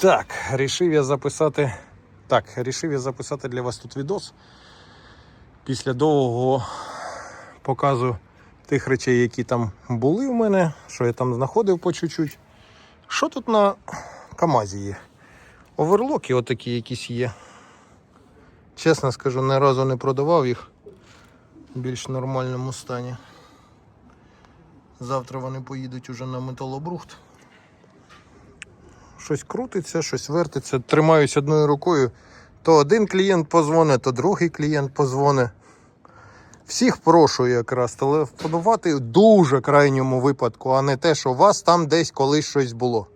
Так, рішив я записати. Так, рішив я записати для вас тут відос. Після довгого показу тих речей, які там були в мене, що я там знаходив по чуть-чуть. Що тут на Камазі є? Оверлоки отакі якісь є. Чесно скажу, ні разу не продавав їх в більш нормальному стані. Завтра вони поїдуть уже на металобрухт. Щось крутиться, щось вертиться. Тримаюсь одною рукою. То один клієнт позвонить, то другий клієнт позвонить. Всіх прошу якраз телефонувати в дуже крайньому випадку, а не те, що у вас там десь колись щось було.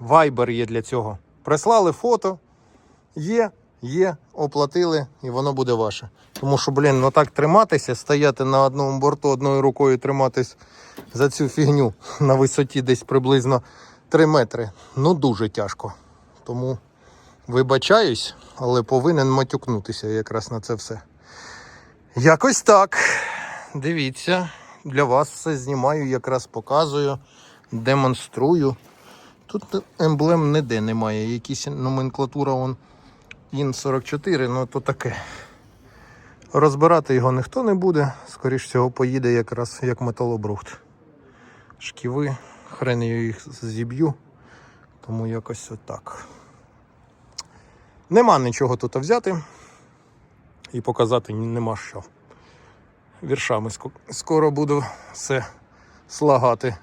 Вайбер є для цього. Прислали фото, є, є, оплатили, і воно буде ваше. Тому що, блін, ну так триматися, стояти на одному борту одною рукою триматись за цю фігню на висоті десь приблизно 3 метри. Ну дуже тяжко. Тому вибачаюсь, але повинен матюкнутися якраз на це все. Якось так. Дивіться, для вас все знімаю, якраз показую, демонструю. Тут емблем ніде немає. Якісь номенклатура он ін 44, ну то таке. Розбирати його ніхто не буде, скоріш всього, поїде якраз як металобрухт. Шківи, хрен я їх зіб'ю, тому якось отак. Нема нічого тут взяти і показати нема що. Віршами скоро буду все слагати.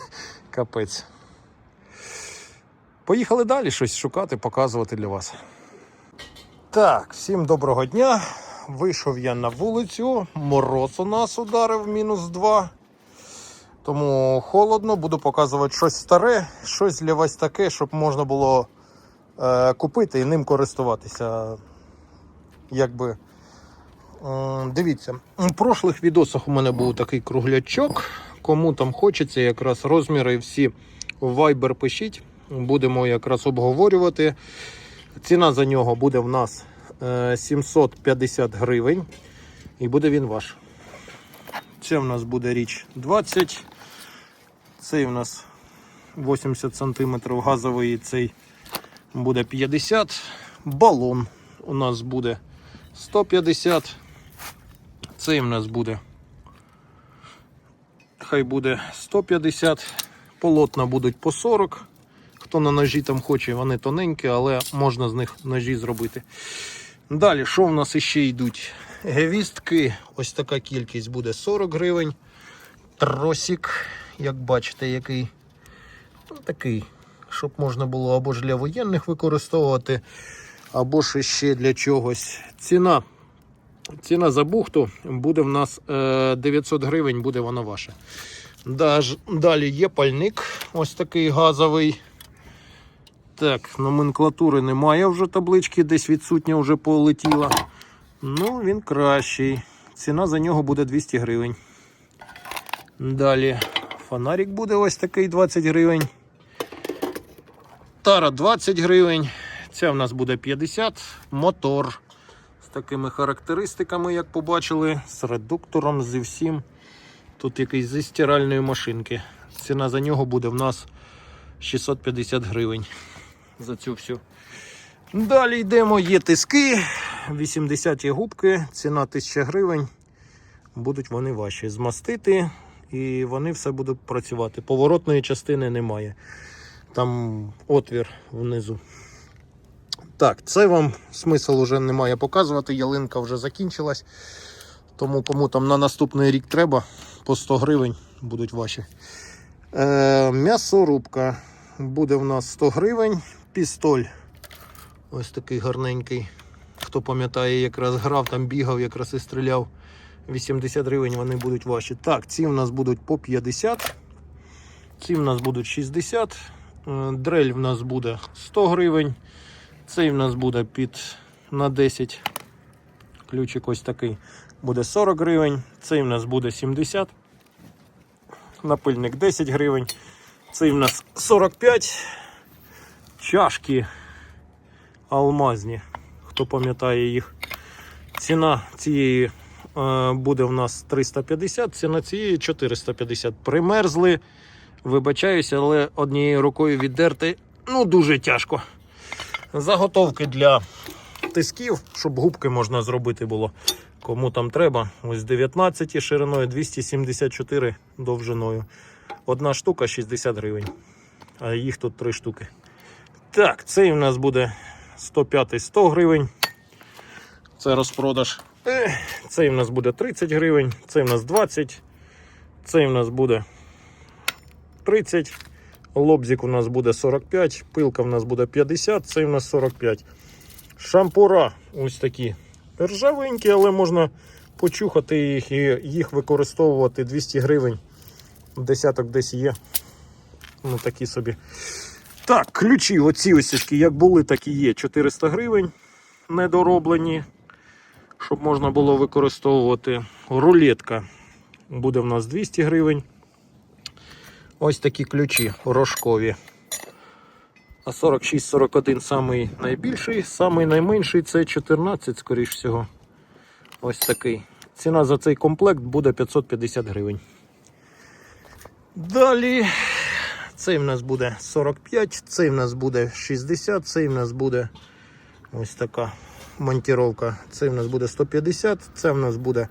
Капець. Поїхали далі щось шукати, показувати для вас. Так, всім доброго дня. Вийшов я на вулицю. Мороз у нас ударив мінус 2. Тому холодно, буду показувати щось старе, щось для вас таке, щоб можна було е, купити і ним користуватися. Якби. Е, дивіться, у прошлих відосах у мене був такий круглячок. Кому там хочеться, якраз розміри всі в Viber пишіть. Будемо якраз обговорювати. Ціна за нього буде в нас е, 750 гривень. І буде він ваш. Це в нас буде річ 20. Цей в нас 80 см газовий, цей буде 50. Балон у нас буде 150. Цей в нас буде. Хай буде 150. Полотна будуть по 40. Хто на ножі там хоче, вони тоненькі, але можна з них ножі зробити. Далі, що в нас іще йдуть? Гвістки, ось така кількість буде 40 гривень. Тросик, як бачите, який ну, такий, щоб можна було або ж для воєнних використовувати, або ж ще для чогось. Ціна. Ціна за бухту буде в нас е, 900 гривень, буде вона ваша. Далі є пальник, ось такий газовий. Так, номенклатури немає вже таблички, десь відсутня вже полетіла. Ну, він кращий. Ціна за нього буде 200 гривень. Далі фонарик буде ось такий 20 гривень. Тара 20 гривень. Ця в нас буде 50. Мотор з такими характеристиками, як побачили, з редуктором, зі всім. Тут якийсь зі стиральної машинки. Ціна за нього буде в нас 650 гривень за цю всю. Далі йдемо, є тиски, 80 є губки, ціна 1000 гривень. Будуть вони ваші. Змастити і вони все будуть працювати. Поворотної частини немає. Там отвір внизу. Так, це вам смисл вже немає показувати. Ялинка вже закінчилась. Тому кому там на наступний рік треба, по 100 гривень будуть ваші. Е, м'ясорубка буде в нас 100 гривень. Пістоль. Ось такий гарненький. Хто пам'ятає, якраз грав, там бігав, якраз і стріляв. 80 гривень вони будуть ваші. Так, ці в нас будуть по 50. Ці в нас будуть 60. Е, Дрель в нас буде 100 гривень. Цей в нас буде під на 10. Ключик ось такий буде 40 гривень. Цей в нас буде 70. Напильник 10 гривень. Цей в нас 45. Чашки алмазні. Хто пам'ятає їх. Ціна цієї буде в нас 350, ціна цієї 450. Примерзли. Вибачаюся, але однією рукою віддерти ну, дуже тяжко. Заготовки для тисків, щоб губки можна зробити було. Кому там треба. Ось 19 шириною, 274 довжиною. Одна штука 60 гривень. А їх тут три штуки. Так, цей у нас буде 105 100 гривень. Це розпродаж. Цей у нас буде 30 гривень, цей у нас 20, цей у нас буде 30, лобзик у нас буде 45, пилка у нас буде 50, цей у нас 45. Шампура ось такі ржавенькі, але можна почухати їх і їх використовувати 200 гривень. Десяток десь є. Ну такі собі. Так, ключі, оці ось, як були, так і є. 400 гривень недороблені щоб можна було використовувати. Рулетка буде в нас 200 гривень. Ось такі ключі рожкові. А 46-41 самий найбільший, самий найменший це 14, скоріш всього. Ось такий. Ціна за цей комплект буде 550 гривень. Далі цей в нас буде 45, цей в нас буде 60, цей в нас буде ось така монтіровка. Це в нас буде 150, це в нас буде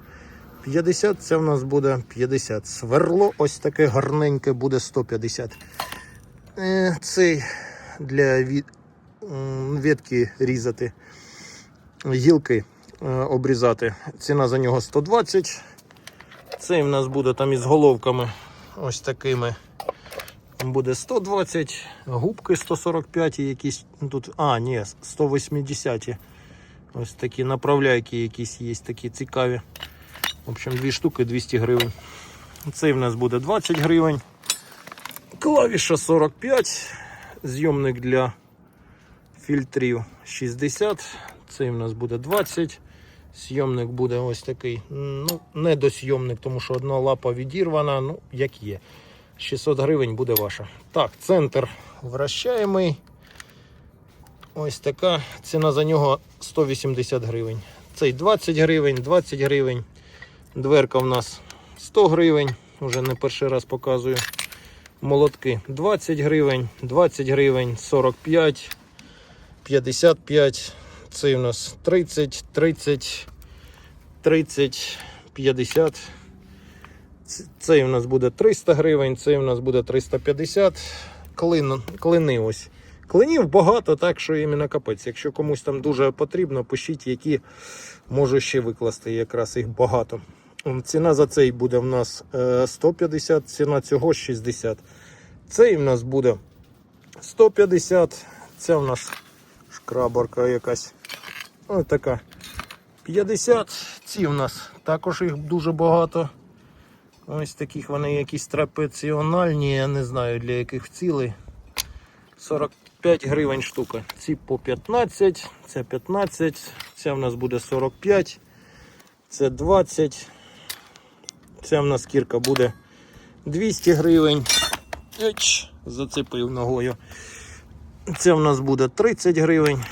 50, це в нас буде 50. Сверло ось таке гарненьке буде 150. Е, Цей для від... ветки різати, гілки е, обрізати. Ціна за нього 120. Цей в нас буде там із головками ось такими. Буде 120, губки 145 і якісь тут. А, ні, 180. Ось такі направляйки якісь є такі цікаві. В общем, дві штуки 200 гривень. Цей в нас буде 20 гривень. Клавіша 45. Зйомник для фільтрів 60. Цей в нас буде 20. Зйомник буде ось такий. Ну, не досйомник, тому що одна лапа відірвана, ну, як є. 600 гривень буде ваша. Так, центр вращаємий. Ось така ціна за нього 180 гривень. Цей 20 гривень, 20 гривень. Дверка в нас 100 гривень. Уже не перший раз показую. Молотки 20 гривень, 20 гривень, 45, 55. Цей у нас 30, 30, 30, 50. Цей у нас буде 300 гривень, цей у нас буде 350. Клин, клини ось. Клинів багато, так що іменно капець. Якщо комусь там дуже потрібно, пишіть, які можу ще викласти, якраз їх багато. Ціна за цей буде в нас е, 150, ціна цього 60. Цей в нас буде 150. Це в нас шкрабарка якась. Ось така. 50. Ці в нас також їх дуже багато. Ось таких вони якісь трапеціональні, я не знаю для яких цілей. 45 гривень штука. Ці по 15, це 15, ця в нас буде 45, це 20. Ця в нас кірка буде 200 гривень. Еч, зацепив ногою. Це в нас буде 30 гривень.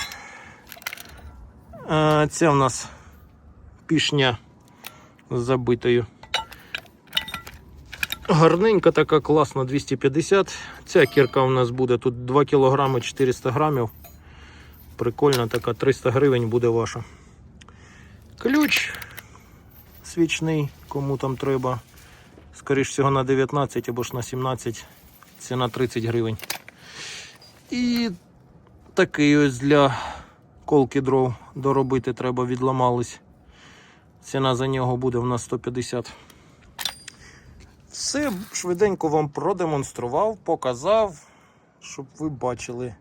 Ця в нас пішня з забитою. Гарненька така, класна 250. Ця кірка у нас буде тут 2 кг 400 грамів. Прикольна така, 300 гривень буде ваша. Ключ свічний, кому там треба. Скоріш всього на 19 або ж на 17. Ціна 30 гривень. І такий ось для колки дров доробити треба, відламались. Ціна за нього буде в нас 150. Все швиденько вам продемонстрував, показав, щоб ви бачили,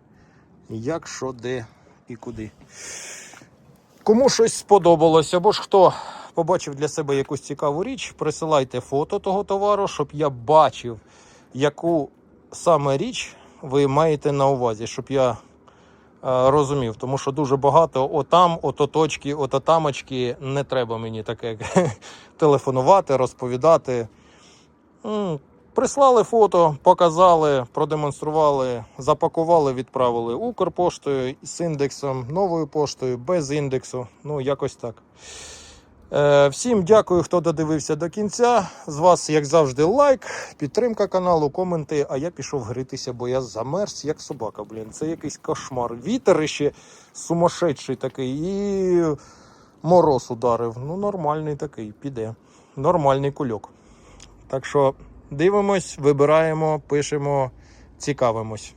як, що, де і куди. Кому щось сподобалось, або ж хто побачив для себе якусь цікаву річ, присилайте фото того товару, щоб я бачив, яку саме річ ви маєте на увазі, щоб я е, розумів. Тому що дуже багато отам, ото точки, ото тамочки, не треба мені таке телефонувати, розповідати. Прислали фото, показали, продемонстрували, запакували, відправили Укрпоштою з індексом, новою поштою, без індексу. Ну, якось так. Е, всім дякую, хто додивився до кінця. З вас, як завжди, лайк, підтримка каналу, коменти. А я пішов гритися, бо я замерз, як собака. Блін, це якийсь кошмар. Вітер ще сумасшедший такий, і мороз ударив. Ну, нормальний такий, піде. Нормальний кульок. Так що дивимось, вибираємо, пишемо, цікавимось.